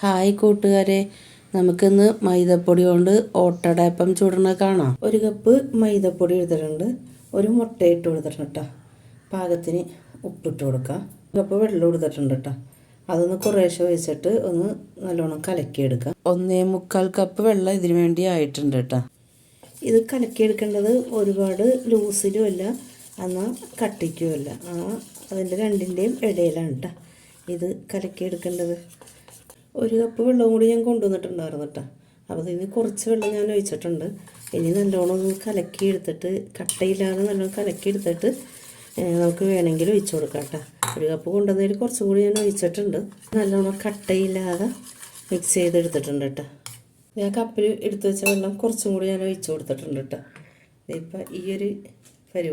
Hi കൂട്ടുകാരെ നമുക്കിന്ന് മൈദപ്പൊടി കൊണ്ട് ഓട്ടടയപ്പം ചൂടണ കാണാം. ഒരു കപ്പ് മൈദപ്പൊടി എടുത്തിട്ടുണ്ട്. ഒരു മുട്ട ഇട്ട് കൊടുത്തിട്ടുണ്ട് കേട്ടോ പാകത്തിന് ഉപ്പിട്ട് കൊടുക്കാം. ഒരു കപ്പ് വെള്ളം എടുത്തിട്ടുണ്ട് കേട്ടോ അതൊന്ന് കുറേശ്ശെ ഒഴിച്ചിട്ട് ഒന്ന് നല്ലോണം കലക്കിയെടുക്കാം. ഒന്നേ മുക്കാൽ കപ്പ് വെള്ളം ഇതിനു വേണ്ടി ആയിട്ടുണ്ട് കേട്ടോ ഇത് കലക്കിയെടുക്കേണ്ടത് ഒരുപാട് ലൂസിലും അല്ല എന്നാൽ കട്ടിക്കുമല്ല. ആ അതിന്റെ രണ്ടിന്റെയും ഇടയിലാണ് കേട്ടോ ഇത് കലക്കിയെടുക്കേണ്ടത്. ഒരു കപ്പ് വെള്ളം കൂടി ഞാൻ കൊണ്ടുവന്നിട്ടുണ്ടായിരുന്നു കേട്ടോ അപ്പോൾ ഇതിന് കുറച്ച് വെള്ളം ഞാൻ ഒഴിച്ചിട്ടുണ്ട്. ഇനി നല്ലോണം ഒന്ന് കലക്കി എടുത്തിട്ട് കട്ടയില്ലാതെ നല്ലോണം കലക്കി എടുത്തിട്ട് നമുക്ക് വേണമെങ്കിൽ ഒഴിച്ചു കൊടുക്കാം കേട്ടോ ഒരു കപ്പ് കൊണ്ടുവന്നതിൽ കുറച്ചും കൂടി ഞാൻ ഒഴിച്ചിട്ടുണ്ട്. നല്ലോണം കട്ടയില്ലാതെ മിക്സ് ചെയ്തെടുത്തിട്ടുണ്ട് കേട്ടോ ഞാൻ കപ്പിൽ എടുത്തു വെച്ച വെള്ളം കുറച്ചും കൂടി ഞാൻ ഒഴിച്ചു കൊടുത്തിട്ടുണ്ട് കേട്ടോ ഇപ്പം ഈ ഒരു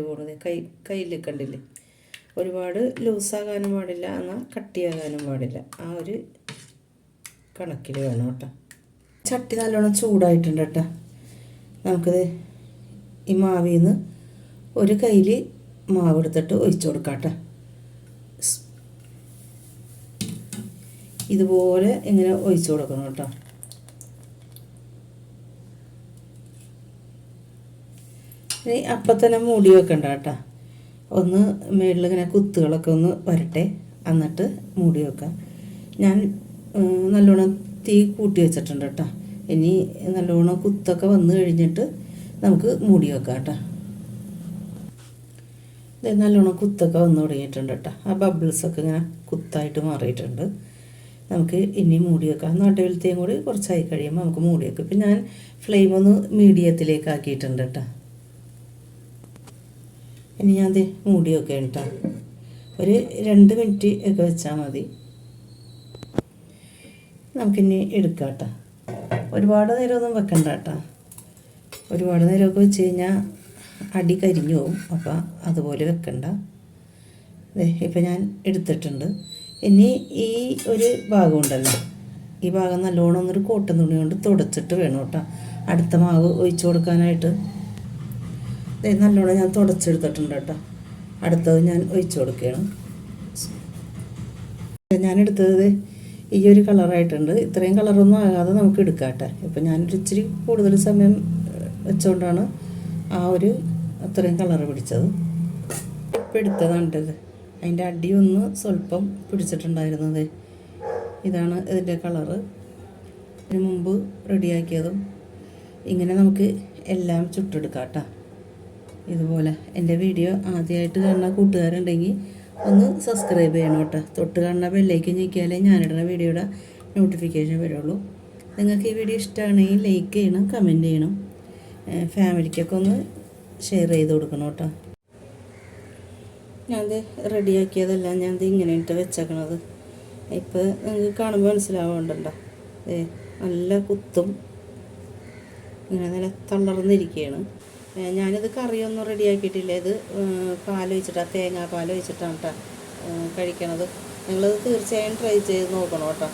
പോണത് കൈ കയ്യിൽ കണ്ടില്ലേ? ഒരുപാട് ലൂസാകാനും പാടില്ല എന്നാൽ കട്ടിയാകാനും പാടില്ല. ആ ഒരു കണക്കിൽ വേണം കേട്ടോ. ചട്ടി നല്ലോണം ചൂടായിട്ടുണ്ട് കേട്ടോ. നമുക്കിത് ഈ മാവിൽ നിന്ന് ഒരു കയ്യിൽ മാവ് എടുത്തിട്ട് ഒഴിച്ചു കൊടുക്കാം കേട്ടോ. ഇതുപോലെ ഇങ്ങനെ ഒഴിച്ചു കൊടുക്കണം കേട്ടോ. ഇനി അപ്പം തന്നെ മൂടി വെക്കണ്ട കേട്ടോ. ഒന്ന് മേളിൽ ഇങ്ങനെ കുത്തുകളൊക്കെ ഒന്ന് വരട്ടെ. എന്നിട്ട് മൂടി വെക്കാം. ഞാൻ നല്ലോണം തീ കൂട്ടി വെച്ചിട്ടുണ്ട് കേട്ടോ. ഇനി നല്ലോണം കുത്തൊക്കെ വന്നു കഴിഞ്ഞിട്ട് നമുക്ക് മൂടി വെക്കാം കേട്ടോ. ഇത് നല്ലോണം കുത്തൊക്കെ വന്നു തുടങ്ങിയിട്ടുണ്ട് കേട്ടോ. ആ ബബിൾസൊക്കെ ഇങ്ങനെ കുത്തായിട്ട് മാറിയിട്ടുണ്ട്. നമുക്ക് ഇനി മൂടി വെക്കാം. നടുവിലത്തെയും കൂടി കുറച്ചായി കഴിയുമ്പോൾ നമുക്ക് മൂടി വെക്കാം. ഇപ്പം ഞാൻ ഫ്ലെയിം ഒന്ന് മീഡിയത്തിലേക്ക് ആക്കിയിട്ടുണ്ട് കേട്ടോ. ഇനി ഞാൻ ദേ മൂടി വെക്കാം കേട്ടോ. ഒരു രണ്ട് മിനിറ്റ് ഒക്കെ വെച്ചാൽ മതി. നമുക്കിനി എടുക്കാം കേട്ടോ ഒരുപാട് നേരമൊന്നും വെക്കണ്ട കേട്ടോ. ഒരുപാട് നേരമൊക്കെ വെച്ച് കഴിഞ്ഞാൽ അടി കരിഞ്ഞു പോകും. അപ്പം അതുപോലെ വെക്കണ്ട. ഇപ്പം ഞാൻ എടുത്തിട്ടുണ്ട്. ഇനി ഈ ഒരു ഭാഗം ഉണ്ടല്ലോ. ഈ ഭാഗം നല്ലോണം ഒന്നൊരു കോട്ടൻ തുണി കൊണ്ട് തുടച്ചിട്ട് വേണം കേട്ടോ. അടുത്ത മാവ് ഒഴിച്ചു കൊടുക്കാനായിട്ട്. നല്ലോണം ഞാൻ തുടച്ചെടുത്തിട്ടുണ്ട് കേട്ടോ. അടുത്തത് ഞാൻ ഒഴിച്ചു കൊടുക്കുകയാണ്. ഞാൻ എടുത്തത് ഈ ഒരു കളറായിട്ടുണ്ട്. ഇത്രയും കളറൊന്നും ആകാതെ നമുക്ക് എടുക്കാട്ടെ. കേട്ടോ ഇപ്പം ഞാനൊരു ഇച്ചിരി കൂടുതൽ സമയം വെച്ചുകൊണ്ടാണ് ആ ഒരു അത്രയും കളർ പിടിച്ചത്. ഇപ്പം എടുത്തതാണ് ഇത്. അതിന്റെ അടി ഒന്ന് സ്വല്പം പിടിച്ചിട്ടുണ്ടായിരുന്നത് ഇതാണ് ഇതിന്റെ കളറ്. ഇതിന് മുമ്പ് റെഡിയാക്കിയതും ഇങ്ങനെ നമുക്ക് എല്ലാം ചുട്ടെടുക്കാം കേട്ടോ ഇതുപോലെ. എന്റെ വീഡിയോ ആദ്യമായിട്ട് കാണുന്ന കൂട്ടുകാരുണ്ടെങ്കിൽ ഒന്ന് സബ്സ്ക്രൈബ് ചെയ്യണം കേട്ടോ. തൊട്ട് കാണുന്ന ബെല്ലേക്ക് ഞെക്കിയാലേ ഞാനിടുന്ന വീഡിയോയുടെ നോട്ടിഫിക്കേഷൻ വരുള്ളൂ. നിങ്ങൾക്ക് ഈ വീഡിയോ ഇഷ്ടമാണെങ്കിൽ ലൈക്ക് ചെയ്യണം കമന്റ് ചെയ്യണം. ഫാമിലിക്കൊക്കെ ഒന്ന് ഷെയർ ചെയ്ത് കൊടുക്കണം കേട്ടോ. ഞാനത് റെഡിയാക്കിയതെല്ലാം ഞാനത് ഇങ്ങനെ ഇട്ട് വെച്ചേക്കണത്. ഇപ്പോൾ നിങ്ങൾക്ക് കാണുമ്പോൾ മനസ്സിലാവുന്നുണ്ടല്ലോ. ഏ നല്ല കുത്തും. ഇങ്ങനെ നല്ല തളർന്നിരിക്കുകയാണ് ഞാനിത് കറിയൊന്നും റെഡിയാക്കിയിട്ടില്ല ഇത് പാൽ വെച്ചിട്ടാണ് തേങ്ങാ പാൽ വെച്ചിട്ടാണ് കേട്ടോ കഴിക്കണത്. നിങ്ങളത് തീർച്ചയായും ട്രൈ ചെയ്ത് നോക്കണം കേട്ടോ.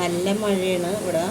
നല്ല മഴയാണ് ഇവിടെ.